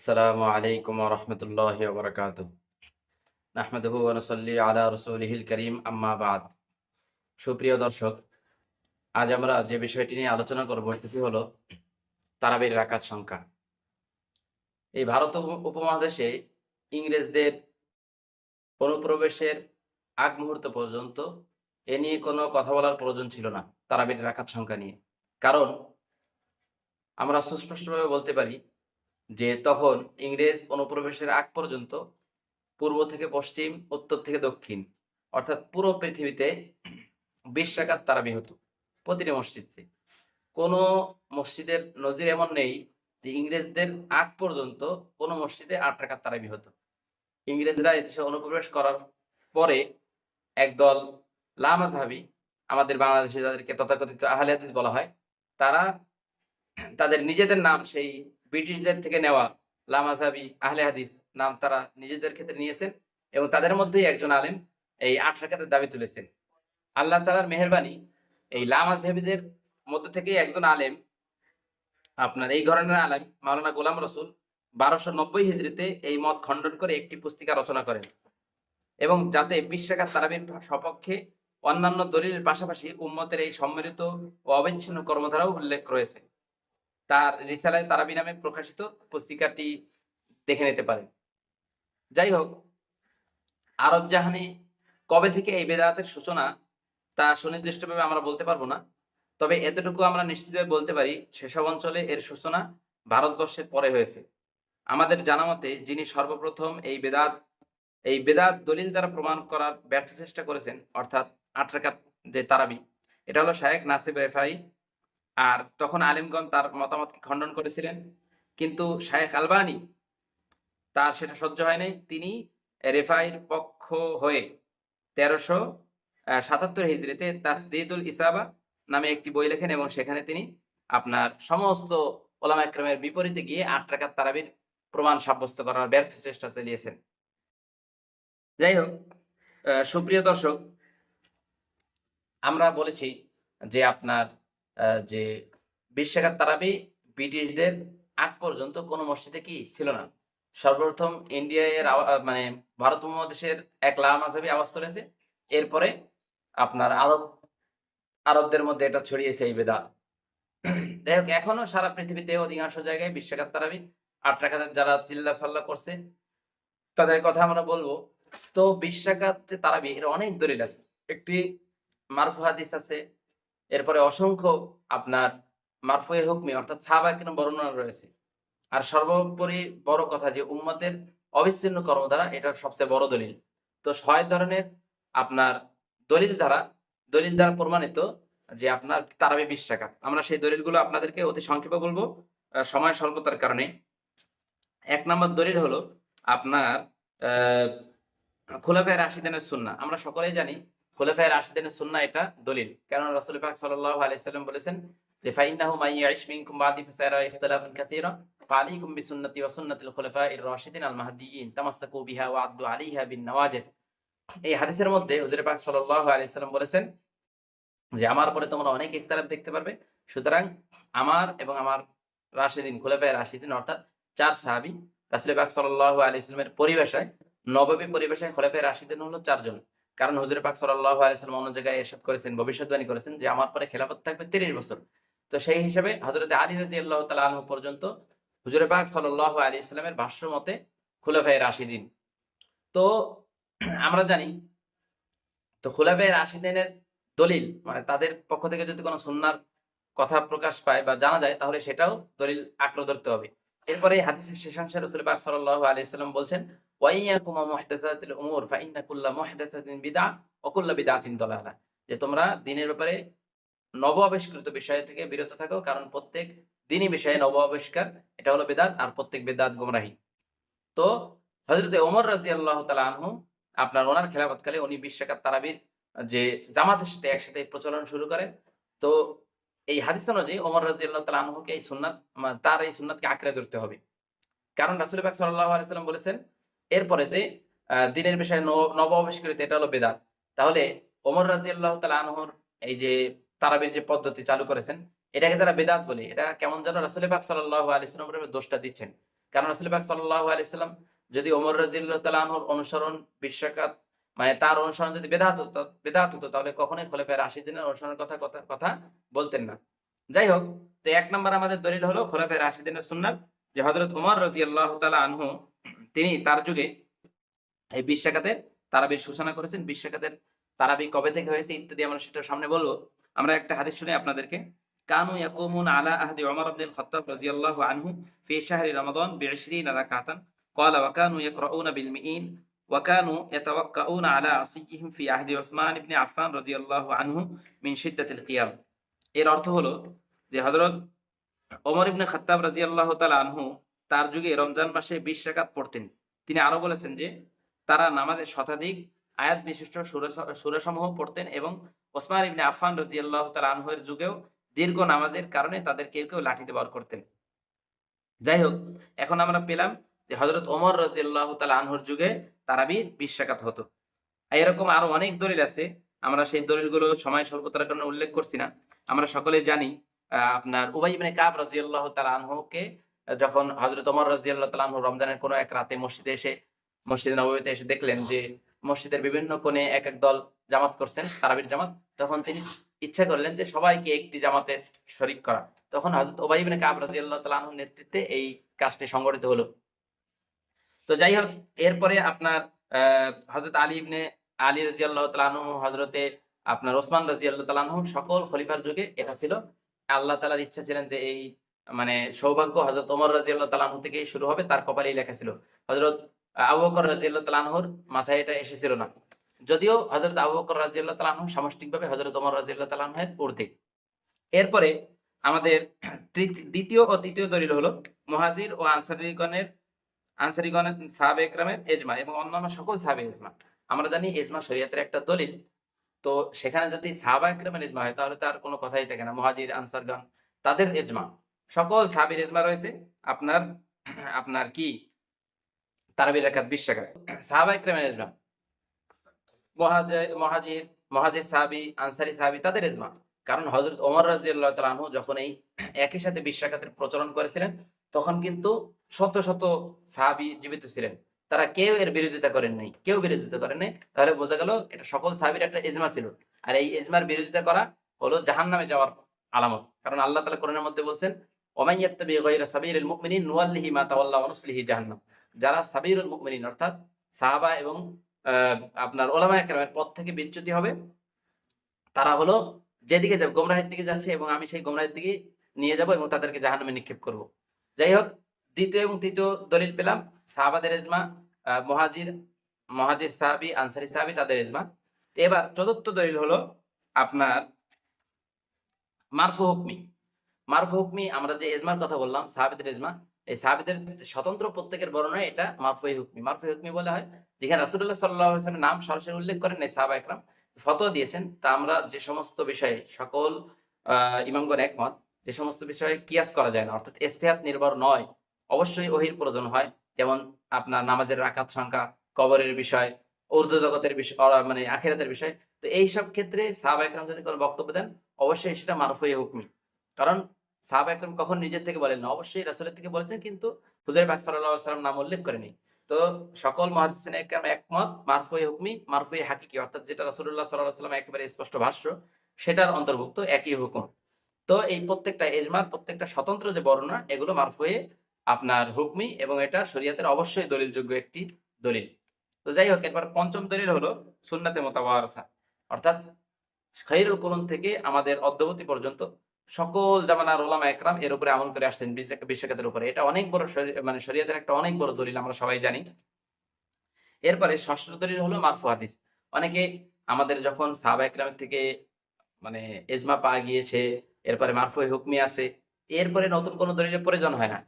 আসসালামু আলাইকুম রহমতুল্লাহ বরকাত নাহমেদহু নসল্লি আলা রসুলহিল করিম, আম্মা বাদ। সুপ্রিয় দর্শক, আজ আমরা যে বিষয়টি নিয়ে আলোচনা করব সেটি হলো তারাবির রাকাত সংখ্যা। এই ভারত উপমহাদেশে ইংরেজদের অনুপ্রবেশের আগ মুহূর্ত পর্যন্ত এ নিয়ে কোনো কথা বলার প্রয়োজন ছিল না তারাবির রাকাত সংখ্যা নিয়ে। কারণ আমরা সুস্পষ্টভাবে বলতে পারি যে তখন ইংরেজ অনুপ্রবেশের আগ পর্যন্ত পূর্ব থেকে পশ্চিম, উত্তর থেকে দক্ষিণ, অর্থাৎ পুরো পৃথিবীতে বিশ রাকাত তারাবি হতো প্রতিটি মসজিদে। কোনো মসজিদের নজির এমন নেই যে ইংরেজদের আগ পর্যন্ত কোনো মসজিদে আট রাকাত তারাবি হতো ইংরেজরা এদেশে অনুপ্রবেশ করার পরে একদল লামাজহাবি আমাদের বাংলাদেশে যাদেরকে তথাকথিত আহলে হাদিস বলা হয়, তারা তাদের নিজেদের নাম সেই ব্রিটিশদের থেকে নেওয়া লামাজাবি আহলে হাদিস নাম তারা নিজেদের ক্ষেত্রে নিয়েছেন এবং তাদের মধ্যেই একজন আলেম এই আট রাকাতের দাবি তুলেছেন। আল্লাহ তালার মেহরবানি এই লামাজহাবিদের মধ্যে থেকেই একজন আলেম, আপনার এই ধরনের আলেম মাওলানা গোলাম রসুল বারোশো নব্বই হিজড়িতে এই মত খণ্ডন করে একটি পুস্তিকা রচনা করেন এবং যাতে বিশ্বাকাত তারাবির সপক্ষে অন্যান্য দলিলের পাশাপাশি উম্মতের এই সম্মিলিত ও অবিচ্ছিন্ন কর্মধারাও উল্লেখ রয়েছে। তার রিসালায় তারাবি নামে প্রকাশিত পুস্তিকাটি দেখে নিতে পারেন। যাই হোক, আরব জাহানে কবে থেকে এই বেদাতের সূচনা তা সুনির্দিষ্টভাবে আমরা বলতে পারব না, তবে এতটুকু আমরা নিশ্চিতভাবে বলতে পারি, সেসব অঞ্চলে এর সূচনা ভারতবর্ষের পরে হয়েছে। আমাদের জানা মতে যিনি সর্বপ্রথম এই বেদাত এই বেদাত দলিল দ্বারা প্রমাণ করার ব্যর্থ চেষ্টা করেছেন, অর্থাৎ আটরাকাত যে তারাবি, এটা হলো শায়েক নাসিব রেফাই আর তখন আলিমগণ তার মতামতকে খণ্ডন করেছিলেন। কিন্তু শায়েখ আলবানি তার সেটা সহ্য হয় নাই। তিনি রেফাইর পক্ষ হয়ে তেরোশো সাতাত্তর হিজড়িতে তাসদিদুল ইসাবা নামে একটি বই লেখেন এবং সেখানে তিনি আপনার সমস্ত ওলামা একরামের বিপরীতে গিয়ে আট টাকার তারাবির প্রমাণ সাব্যস্ত করার ব্যর্থ চেষ্টা চালিয়েছেন। যাই হোক সুপ্রিয় দর্শক, আমরা বলেছি যে আপনার যে বিশ্বকাপ তারাবি ব্রিটিশদের আগ পর্যন্ত কোনো মসজিদে কি ছিল না। সর্বপ্রথম ইন্ডিয়ার মানে ভারত উপমহাদেশের এক লা আওয়াজ তুলেছে। এরপরে আপনার আরব, আরবদের মধ্যে এটা ছড়িয়েছে এই বেদাত যাই হোক, এখনও সারা পৃথিবীতে অধিকাংশ জায়গায় বিশ্বকাপ তারাবি আট টাকাতে যারা চিল্লা ফাল্লা করছে, তাদের কথা আমরা বলব। তো বিশ্বকাপ তারাবি, এর অনেক দলিল আছে। একটি মারফু হাদিস আছে এরপরে অসংখ্য আপনার মারফুয়ে হুকমি, অর্থাৎ সাহাবা বর্ণনা রয়েছে। আর সর্বোপরি বড় কথা যে উম্মতের অবিচ্ছিন্ন কর্মধারা এটার সবচেয়ে বড় দলিল। তো ছয় ধরনের আপনার দলিল দ্বারা দলিল দ্বারা প্রমাণিত যে আপনার তারাবি বিশ আমরা সেই দলিলগুলো আপনাদেরকে অতি সংক্ষেপে বলব সময় স্বল্পতার কারণে। এক নম্বর দলিল হলো আপনার, আহ, খোলাফায় রাশিদানের সুন্না আমরা সকলেই জানি খোলাফায় রাশিদানের সুন্না এটা দলিল। কেন রাসূল পাক বলেছেন এই মধ্যে সাল্লাম বলেছেন যে, আমার পরে তোমরা অনেক ইখতিলাফ দেখতে পারবে। সুতরাং আমার এবং আমার রাশিদিন, খোলাফায় রাশিদিন অর্থাৎ চার সাহাবী রাসূল পাক আলাইহি সাল্লামের পরিভাষায় নববী পরিবেশায় খোলাফায়ে রাশিদিন হলো চারজন। কারণ হুজুর পাক সাল্লাল্লাহু আলাইহি অন্য জায়গায় এরশাদ করেছেন ভবিষ্যৎবাণী করেছেন যে আমার পরে খেলাফত থাকবে 30 বছর। তো সেই হিসাবে হযরত আলী রাদিয়াল্লাহু তাআলা আনহু পর্যন্ত হুজুর পাক সাল্লাল্লাহু আলাইহি সাল্লামের ভাষ্য মতে খোলাফায়ে রাশিদিন। তো আমরা জানি, তো খোলাফায়ে রাশিদিনের দলিল মানে তাদের পক্ষ থেকে যদি কোনো সুন্নার কথা প্রকাশ পায় বা জানা যায়, তাহলে সেটাও দলিল আঁকড়ে ধরতে হবে। এরপরে হাদিসের শেষাংশে রাসূল পাক সাল্লাল্লাহু আলাইহি সাল্লাম বলছেন ওয়াইয়াকুম উমুর কুল্লা যে তোমরা দিনের ব্যাপারে নব আবিষ্কৃত বিষয় থেকে বিরত থাকো, কারণ প্রত্যেক দিনই বিষয়ে নব আবিষ্কার এটা হলো বেদাত, আর প্রত্যেক বেদাত গোমরাহি। তো হযরতে ওমর রাদিয়াল্লাহু তাআলা আনহু, আপনার ওনার খেলাফতকালে উনি বিশ্বকাপ তারাবির যে জামাতের সাথে একসাথে প্রচলন শুরু করে তো এই হাদিস অনুযায়ী ওমর রাদিয়াল্লাহু তাআলা আনহুকে এই সুন্নাত, তার এই সুন্নাতকে আঁকড়ে ধরতে হবে। কারণ রাসূল পাক সাল্লাল্লাহু আলাইহি বলেছেন এরপরে যে দিনের বিষয়ে নব- আবিষ্কৃত এটা হলো বেদাত। তাহলে ওমর রাদিয়াল্লাহু তাআলা আনহুর এই যে তারাবির যে পদ্ধতি চালু করেছেন, এটাকে যারা বেদাত বলে এটা কেমন যেন রাসূল পাক সাল্লামের উপরে দোষটা দিচ্ছেন। কারণ রাসূল পাক সাল্লাল্লাহু আলাইহি সাল্লাম যদি ওমর রাদিয়াল্লাহু তাআলা আনহুর অনুসরণ বিশ্বকাত মানে তার অনুসরণ যদি বেদাত হতো বেদাত হতো, তাহলে কখনোই খোলাফায়ে রাশিদিনের অনুসরণের কথা কথা বলতেন না। যাই হোক, তো এক নম্বর আমাদের দলিল হলো খোলাফায়ে রাশিদিনের সুন্নাত, যে হযরত ওমর আল্লাহ তাআলা আনহু তিনি তার যুগে এই বিশ্বকাতের তারাবির সূচনা করেছেন বিশ্বকাতের তারাবি কবে থেকে হয়েছে ইত্যাদি আমরা সেটা সামনে বলবো আমরা একটা হাদিস শুনি আপনাদেরকে কানু ইয়াকুমুন আলা আহদি ওমর ইবনে আল-খাত্তাব রাদিয়াল্লাহু আনহু ফি শাহরি রমাদান ব20 রাকাতান قال وكانوا يقرؤون بالمئين وكانوا يتوكؤون على عصيهم في عهد عثمان بن عفان رضي الله عنه من شدة القيام এর অর্থ হলো যে হযরত ওমর ইবনে খাত্তাব রাদিয়াল্লাহু তাআলা আনহু তার যুগে রমজান মাসে 20 রাকাত পড়তেন। তিনি আরও বলেছেন যে, তারা নামাজের শতাধিক আয়াত বিশিষ্ট সূরাসমূহ পড়তেন এবং ওসমান ইবনে আফফান রাদিয়াল্লাহু তাআলা আনহু এর যুগেও দীর্ঘ নামাজের কারণে তাদের কেউ কেউ লাঠিতে ব্যবহার করতেন। যাই হোক, এখন আমরা পেলাম যে হযরত ওমর রাদিয়াল্লাহু তাআলা আনহুর যুগে তারাবি 20 রাকাত হতো। এরকম আরও অনেক দলিল আছে, আমরা সেই দলিলগুলো সময় স্বল্পতার কারণে উল্লেখ করছি না। আমরা সকলে জানি আপনার উবাই ইবনে কাব রাদিয়াল্লাহু তাআলা আনহুকে যখন হযরত ওমর তাআলা আনহু রমজানের কোনো এক রাতে মসজিদে এসে মসজিদে নববীতে এসে দেখলেন যে মসজিদের বিভিন্ন কোণে এক এক দল জামাত করছেন তারাবির জামাত তখন তিনি ইচ্ছা করলেন যে সবাইকে একটি জামাতে শরিক করা। তখন হযরত উবাই ইবনে কাব রাদিয়াল্লাহু তাআলা আনহুর নেতৃত্বে এই কাজটি সংগঠিত হলো। তো যাই হোক এরপরে আপনার আহ, হযরত আলী ইবনে আলী রাদিয়াল্লাহু তাআলা আনহু হযরতে আপনার ওসমান রাদিয়াল্লাহু তাআলা আনহু সকল খলিফার যুগে এটা ছিল। আল্লাহ তালার ইচ্ছা ছিলেন যে এই মানে সৌভাগ্য হযরত ওমর রাদিয়াল্লাহু তাআলা আনহু থেকেই শুরু হবে, তার কপালেই লেখা ছিল, হযরত আবু বকর রাদিয়াল্লাহু তাআলা আনহুর মাথায় এটা এসেছিল না। যদিও হযরত আবু বকর রাদিয়াল্লাহু তাআলা আনহু সামষ্টিকভাবে হযরত ওমর রাদিয়াল্লাহু তাআলা আনহুর ঊর্ধ্বে। এরপরে আমাদের দ্বিতীয় ও তৃতীয় দলিল হলো, মুহাজির ও আনসারীগণের আনসারীগণের সাহাবে একরামের এজমা এবং অন্যান্য সকল সাহাবে এজমা। আমরা জানি এজমা শরীয়তের একটা দলিল। তো সেখানে যদি সাহাবা একরামের এজমা হয়, তাহলে তার কোনো কথাই থাকে না, মহাজির, আনসারগণ, তাদের এজমা। সকল সাহাবীর এজমা রয়েছে, আপনার আপনার কি? তারাবির রাকাত 20 টাকা। সাহাবা একরামের এজমা মহাজির মহাজির সাহাবী, আনসারী সাহাবী, তাদের এজমা কারণ হযরত ওমর রাদিয়াল্লাহু তাআলা আনহু যখন এই একই সাথে 20 রাকাতের প্রচলন করেছিলেন, তখন কিন্তু শত শত সাহাবী জীবিত ছিলেন। তারা কেউ এর বিরোধিতা করেন নাই। কেউ বিরোধিতা করেন নাই। তাহলে বোঝা গেল, এটা সকল সাহাবীর একটা ইজমা ছিল। আর এই ইজমার বিরোধিতা করা হলো জাহান্নামে যাওয়ার আলামত। কারণ আল্লাহ তাআলা কোরআনের মধ্যে বলছেন ওমান ইয়াত্তাবি গায়রা সাবিলিল মুমিনিন নুওয়াল্লিহি মা তাওয়াল্লা ওয়া নুসলিহি জাহান্নাম। যারা সাবিরুল মুমিনিন, অর্থাৎ সাহাবা এবং আপনার ওলামায়ে কেরামের পথ থেকে বিচ্যুতি হবে, তারা হলো যেদিকে যাবে, গোমরাহের দিকে যাচ্ছে এবং আমি সেই গোমরাহের দিকে নিয়ে যাব এবং তাদেরকে জাহান্নামে নিক্ষেপ করব। যাই হোক, দ্বিতীয় এবং তৃতীয় দলিল পেলাম, সাহাবাদের এজমা মহাজির মহাজির সাহাবি, আনসারি সাহাবি, তাদের এজমা এবার চতুর্থ দলিল হলো আপনার মারফু হুকমি। মারফু হুকমি, আমরা যে এজমার কথা বললাম, সাহাবিদের এজমা, এই সাহাবিদের স্বতন্ত্র প্রত্যেকের বর্ণনায় এটা মারফুই হুকমি। মারফুই হুকমি বলা হয়, যেখানে রাসূলুল্লাহ সাল্লাল্লাহু আলাইহি নাম সরাসরি উল্লেখ করেন নাই সাহাবা একরাম। ফতোয়া দিয়েছেন, তা আমরা যে সমস্ত বিষয়ে সকল ইমামগণ একমত, যে সমস্ত বিষয়ে কিয়াস করা যায় না, অর্থাৎ ইস্তেহাত নির্ভর নয়, অবশ্যই ওহির প্রয়োজন হয়, যেমন আপনার নামাজের রাকাত সংখ্যা, কবরের বিষয়, উর্দু জগতের বিষয় মানে আখেরাতের বিষয়। তো এই সব ক্ষেত্রে সাহাবা একরাম যদি কোনো বক্তব্য দেন, অবশ্যই সেটা মারফুই হুকমি। কারণ সাহাবা একরাম কখন নিজের থেকে বলেন অবশ্যই রাসূলের থেকে বলেছেন, কিন্তু হুজুর পাক সাল্লাল্লাহু আলাইহি নাম উল্লেখ করেনি। তো সকল মুহাদ্দিসিন একরাম একমত, মারফুই হুকমি, মারফুই হাকিকি, অর্থাৎ যেটা রাসূলুল্লাহ সাল্লাল্লাহু আলাইহি ওয়াসাল্লাম একেবারে স্পষ্ট ভাষ্য, সেটার অন্তর্ভুক্ত একই হুকুম। তো এই প্রত্যেকটা এজমার, প্রত্যেকটা স্বতন্ত্র যে বর্ণনা, এগুলো মারফুয়ে আপনার হুকমি এবং এটা শরীয়তের অবশ্যই দলিলযোগ্য একটি দলিল। তো যাই হোক এবার পঞ্চম দলিল হলো সুন্নাতে মোতাবারসা অর্থাৎ খাইরুল কুরুন থেকে আমাদের অদ্যবতী পর্যন্ত সকল জামানার ওলামা একরাম এর উপরে আমল করে আসছেন বিশ্বকাতের উপরে। এটা অনেক বড় মানে শরীয়তের একটা অনেক বড় দলিল, আমরা সবাই জানি। এরপরে ষষ্ঠ দলিল হলো মারফু হাদিস। অনেকে আমাদের যখন সাহাবা একরামের থেকে মানে এজমা পাওয়া গিয়েছে, এরপরে মারফুয়ে হুকমি আছে, এরপরে নতুন কোনো দলিলের প্রয়োজন হয় না।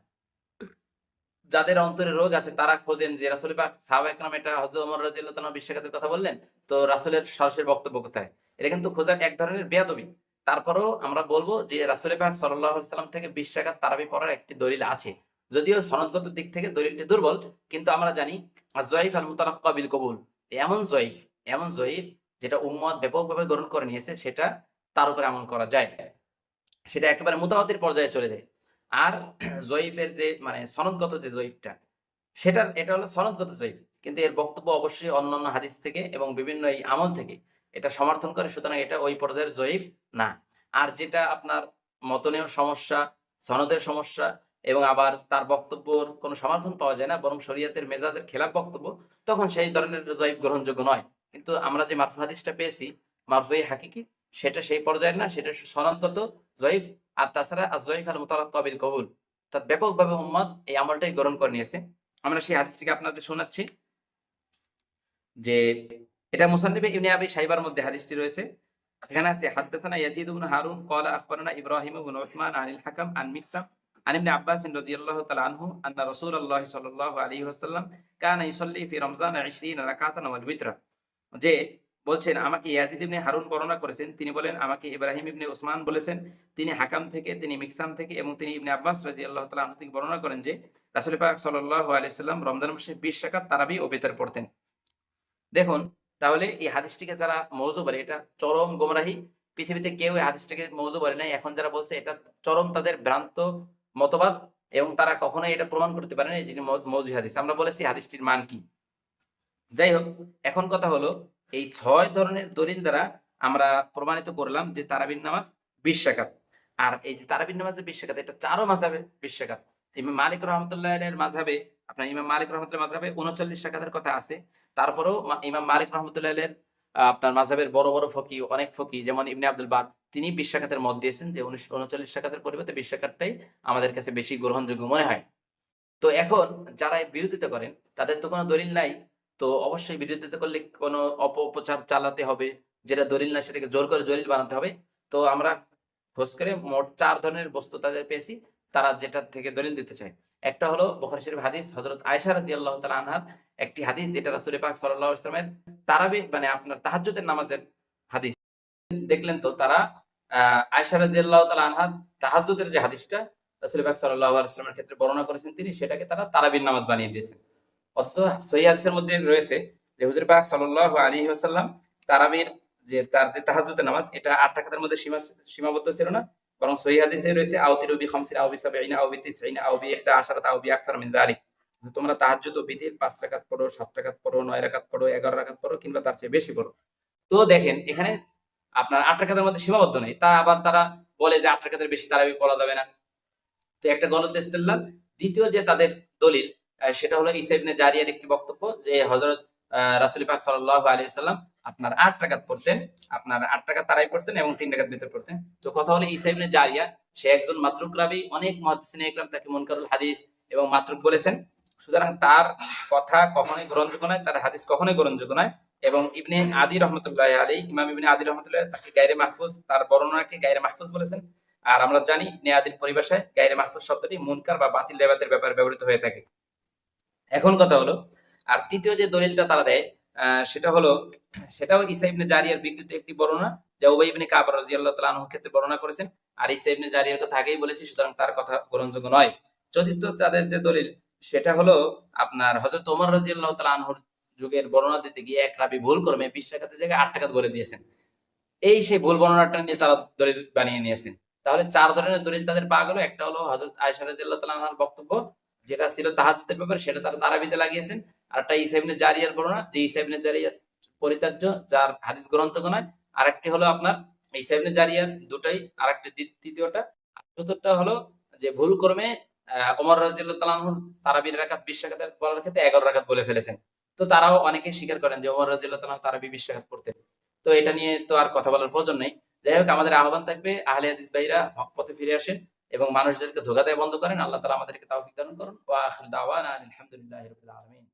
যাদের অন্তরে রোগ আছে, তারা খোঁজেন যে রাসুল পাক, সাহাবা একরাম এটা ওমর রাদিয়াল্লাহু তাআলা বিশ্বকাতের কথা বললেন, তো রাসূলের সরাসরি বক্তব্য কোথায়? এটা কিন্তু খোঁজার এক ধরনের বেয়াদবি। তারপরেও আমরা বলব যে রাসূল পাক সাল্লাল্লাহু সাল্লাম থেকে বিশ রাকাত তারাবি পড়ার একটি দলিল আছে। যদিও সনদগত দিক থেকে দলিলটি দুর্বল, কিন্তু আমরা জানি জয়ীফ আল মুতারাক্কা বিল কবুল এমন জয়ীফ এমন জয়ীফ যেটা উম্মত ব্যাপকভাবে গ্রহণ করে নিয়েছে, সেটা তার উপরে আমল করা যায়। সেটা একেবারে মুতাওয়াতির পর্যায়ে চলে যায়। আর জয়ীফের যে মানে সনদগত যে জয়ীফটা সেটার, এটা হলো সনদগত জয়ীফ কিন্তু এর বক্তব্য অবশ্যই অন্যান্য হাদিস থেকে এবং বিভিন্ন এই আমল থেকে এটা সমর্থন করে, সুতরাং এটা ওই পর্যায়ের জয়ীফ না। আর যেটা আপনার মতনেও সমস্যা, সনদের সমস্যা এবং আবার তার বক্তব্যর কোনো সমর্থন পাওয়া যায় না, বরং শরীয়তের মেজাজের খেলাফ বক্তব্য, তখন সেই ধরনের জয়ীফ গ্রহণযোগ্য নয়। কিন্তু আমরা যে মারফু হাদিসটা পেয়েছি, মারফুই হাকিকি, সেটা সেই পর্যায়ের না, সেটা সনদগত জয়ীফ, আর তাছাড়া আর জয়ীফ আল মোতালাক কবিল কবুল। অর্থাৎ ব্যাপকভাবে উম্মত এই আমলটাই গ্রহণ করে নিয়েছে। আমরা সেই হাদিসটিকে আপনাদের শোনাচ্ছি যে এটা মুসান্নিবে ইবনে আবি শাইবার মধ্যে হাদিসটি রয়েছে সেখানে আছে হাদদাসানা ইয়াজিদ ইবনে হারুন ক্বালা আখবারানা ইব্রাহিম ইবনে উসমান আনিল হাকাম আন মিকসাম عن ابن عباس رضي الله تعالى عنه أن رسول الله صلى الله عليه وسلم كان يصلي في رمضان 20 ركعة والوتر যে বলছেন আমাকে ইয়াজিদ ইবনে হারুন বর্ণনা করেছেন তিনি বলেন আমাকে ইব্রাহিম ইবনে ওসমান বলেছেন তিনি হাকাম থেকে তিনি মিকসাম থেকে এবং তিনি ইবনে আব্বাস রাদিয়াল্লাহু তাআলা আনহু থেকে বর্ণনা করেন যে রাসূল পাক সাল্লাল্লাহু আলাইহি সাল্লাম রমজান মাসে 20 রাকাত তারাবি ও বেতার পড়তেন দেখুন তাহলে এই হাদিসটিকে যারা মৌজু বলে, এটা চরম গোমরাহি, পৃথিবীতে কেউ এই হাদিসটিকে মৌজু বলে নাই। এখন যারা বলছে, এটা চরম তাদের ভ্রান্ত মতবাদ এবং তারা কখনোই এটা প্রমাণ করতে পারে না যে মৌজু হাদিস। আমরা বলেছি হাদিসটির মান কি? যাই হোক, এখন কথা হলো, এই ছয় ধরনের দলিল দ্বারা আমরা প্রমাণিত করলাম যে তারাবিন নামাজ বিশ আর এই যে তারাবিন নামাজ যে বিশ এটা চারও মাঝাবে বিশ রাকাত ইমাম মালিক রহমতুল্লাহ এর মাঝাবে আপনার ইমাম মালিক রহমতুল্লাহ মাঝাবে উনচল্লিশ রাকাতের কথা আছে। তারপরেও ইমাম মালিক রহমতুল্লাহ এর আপনার মাঝাবের বড় বড় ফকি অনেক ফকি যেমন ইবনে আব্দুল বার, তিনি বিশ রাকাতের মত দিয়েছেন যে উনিশ উনচল্লিশ রাকাতের পরিবর্তে বিশ রাকাতটাই আমাদের কাছে বেশি গ্রহণযোগ্য মনে হয়। তো এখন যারা বিরোধিতা করেন, তাদের তো কোনো দলিল নাই, তো অবশ্যই বিরোধিতা করলে কোনো অপপ্রচার চালাতে হবে, যেটা দলিল না সেটাকে জোর করে দলিল বানাতে হবে। তো আমরা খোঁজ করে মোট চার ধরনের বস্তু তাদের পেয়েছি, তারা যেটা থেকে দলিল দিতে চায়। একটা হলো বুখারী শরীফ হাদিস হযরত আয়েশা রাদিয়াল্লাহু তাআলা আনহার একটি হাদিস যেটা রাসূল পাক সাল্লাল্লাহু আলাইহি ওয়াসাল্লামের তারাবি মানে আপনার তাহাজ্জুদের নামাজের হাদিস। দেখলেন তো তারা আহ, আয়েশা রাদিয়াল্লাহু তাআলা আনহার তাহাজ্জুদের যে হাদিসটা রাসূল পাক সাল্লাল্লাহু আলাইহি ওয়াসাল্লামের ক্ষেত্রে বর্ণনা করেছেন তিনি সেটাকে তারা তারাবির নামাজ বানিয়ে দিয়েছেন। অথচ সহি হাদিসের মধ্যে রয়েছে যে হুজুর পাক সাল্লাল্লাহু আলাইহি ওয়াসাল্লাম তারাবির যে তার যে তাহাজ্জুদের নামাজ এটা আট রাকাতের মধ্যে সীমা সীমাবদ্ধ ছিল না। বরং সহি হাদিসে রয়েছে আউতিরু বি খামসিন, আও বি সাবঈন আও বি তিসঈন আও বি ইহদা আশারাত, আও বি আকসার মিন যালিক তোমরা তাহাজ্জুদ ও বিতির পাঁচ রাকাত পড়ো, সাত রাকাত পড়ো, নয় রাকাত পড়ো, এগারো রাকাত পড়ো কিংবা তার চেয়ে বেশি পড়ো। তো দেখেন, এখানে আপনার আট রাকাতের মধ্যে সীমাবদ্ধ নেই। তা আবার তারা বলে যে আট রাকাতের বেশি তারাবি পড়া যাবে না। তো একটা গলত ইস্তেদলাল দ্বিতীয় যে তাদের দলিল সেটা হলো ইসা ইবনে জারিয়ার একটি বক্তব্য যে হযরত রাসূল পাক সাল্লাল্লাহু আলাইহি সাল্লাম আপনার আট টাকাত পড়তেন, আপনার আট রাকাত তারাই পড়তেন এবং তিন রাকাত ভিতরে পড়তেন। তো কথা হলো ইসা জারিয়া, সে একজন মাতরুক রাবি, অনেক মুহাদ্দিসিনে ইকরাম তাকে মুনকারুল হাদিস এবং মাতরুক বলেছেন। সুতরাং তার কথা কখনোই গ্রহণযোগ্য নয়, তার হাদিস কখনোই গ্রহণযোগ্য নয় এবং ইবনে আদি রহমতুল্লাহ আলী ইমাম ইবনে আদি রহমতুল্লাহ তাকে গায়রে মাহফুজ, তার বর্ণনাকে গায়রে মাহফুজ বলেছেন। আর আমরা জানি ইবনে আদির পরিভাষায় গায়রে মাহফুজ শব্দটি মুনকার বা বাতিল লেবাতের ব্যাপারে ব্যবহৃত হয়ে থাকে। এখন কথা হলো আর তৃতীয় যে দলিলটা তারা দেয় সেটা হলো, সেটাও ইসা ইবনে জারিয়ার বিকৃত একটি বর্ণনা, যা উবাই ইবনে কাব রাদিয়াল্লাহু তাআলা ক্ষেত্রে বর্ণনা করেছেন। আর ইসা ইবনে জারিয়ার কথা আগেই বলেছি, সুতরাং তার কথা গ্রহণযোগ্য নয়। চতুর্থ তাদের যে দলিল, সেটা হলো আপনার হযরত ওমর রাদিয়াল্লাহু তাআলা আনহুর যুগের বর্ণনা দিতে গিয়ে এক রাবি ভুল ক্রমে বিশ টাকাতে জায়গায় আট টাকা বলে দিয়েছেন। এই সেই ভুল বর্ণনাটা নিয়ে তারা দলিল বানিয়ে নিয়েছেন। তাহলে চার ধরনের দলিল তাদের পাওয়া গেল। একটা হলো হযরত আয়েশা রাদিয়াল্লাহু তাআলা আনহার বক্তব্য, যেটা ছিল তাহাজ্জুদের ব্যাপারে, সেটা তারা তারাবিতে লাগিয়েছেন। আর একটা ইসা জারিয়ার বর্ণনা যে ইসা ইবনে জারিয়ার পরিত্যাজ্য, যার হাদিস গ্রন্থযোগ্য নয় আর একটি হলো আপনার ইসা ইবনে জারিয়ার দুটাই আর একটি তৃতীয়টা চতুর্থটা হলো যে ভুল ক্রমে ওমর আনহু তারাবির রাকাত 20 রাকাতের বলার ক্ষেত্রে 11 রাকাত বলে ফেলেছেন। তো তারাও অনেকে স্বীকার করেন যে ওমর তাআলা তারাবি 20 রাকাত পড়তেন। তো এটা নিয়ে তো আর কথা বলার প্রয়োজন নেই। যাই হোক, আমাদের আহ্বান থাকবে, আহলে হাদিস ভাইরা হক পথে ফিরে আসেন এবং মানুষদেরকে ধোকা দেওয়া বন্ধ করেন। আল্লাহ তাআলা আমাদেরকে তাওফিক দান করুন। ওয়া আখিরু দাওয়ানা আলহামদুলিল্লাহি রাব্বিল আলামিন।